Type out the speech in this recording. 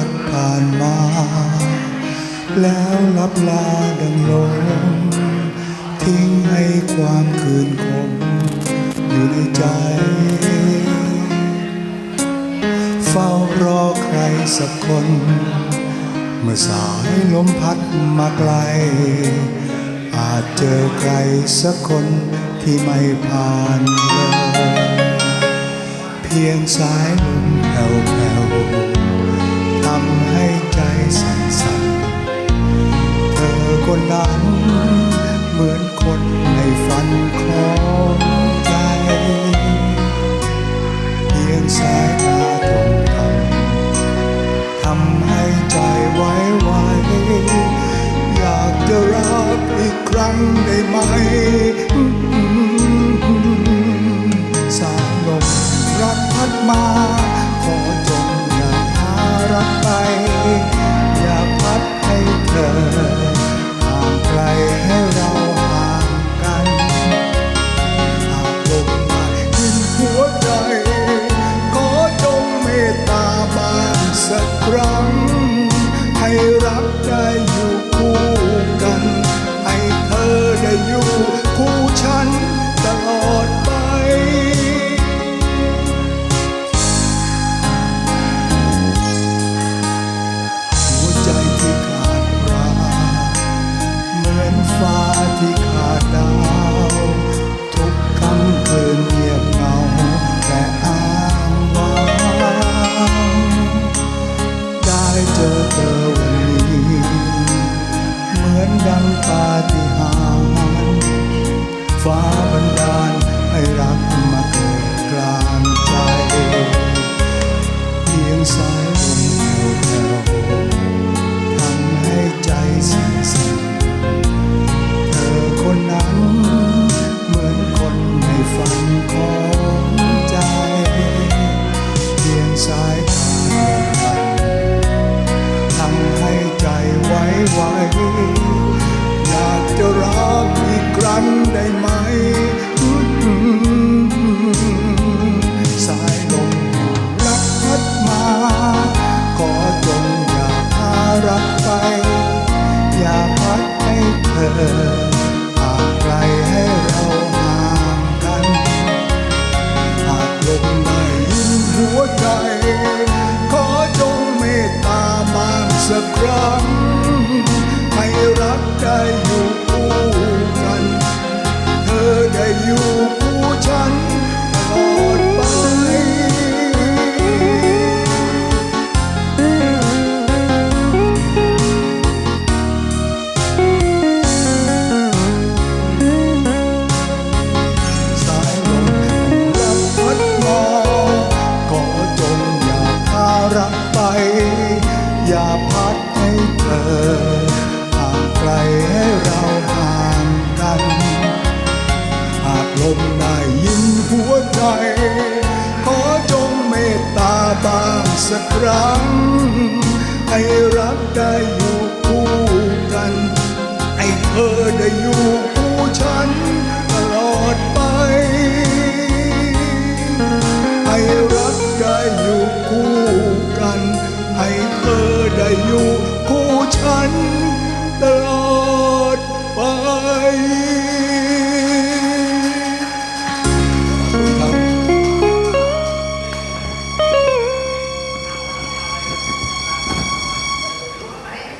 ักเคยพัดผ่านมา แล้วลับลาดังลมทิ้งให้ความคืนคมอยู่ในใจ เฝ้ารอใครสักคน เมื่อสายลมพัดมาไกล อาจเจอใครสักคนที่ไม่ผ่านเลยเพียงสายล ได้ไหมสาลมรักพัดมา ขอจงอย่าพารักไป อย่าพัดให้เธอห่างไกลให้เราห่างกันหากลมมาหินหัวใจ ขอจงเมตตาบางสักครั้ง ให้รักได้ ได้เจอเธอวันนี้ เหมือนดังปาฏิหาริย์ฟ้าบันดาลให้รักมาเกิดกลางใจเพียงสาย ไหว อยากจะรักอีกครั้งได้ไหม อย่าพัดให้เธอห่างไกลให้เราห่างกัน หากลมได้ยินหัวใจ ขอจงเมตตาบางสักครั้ง one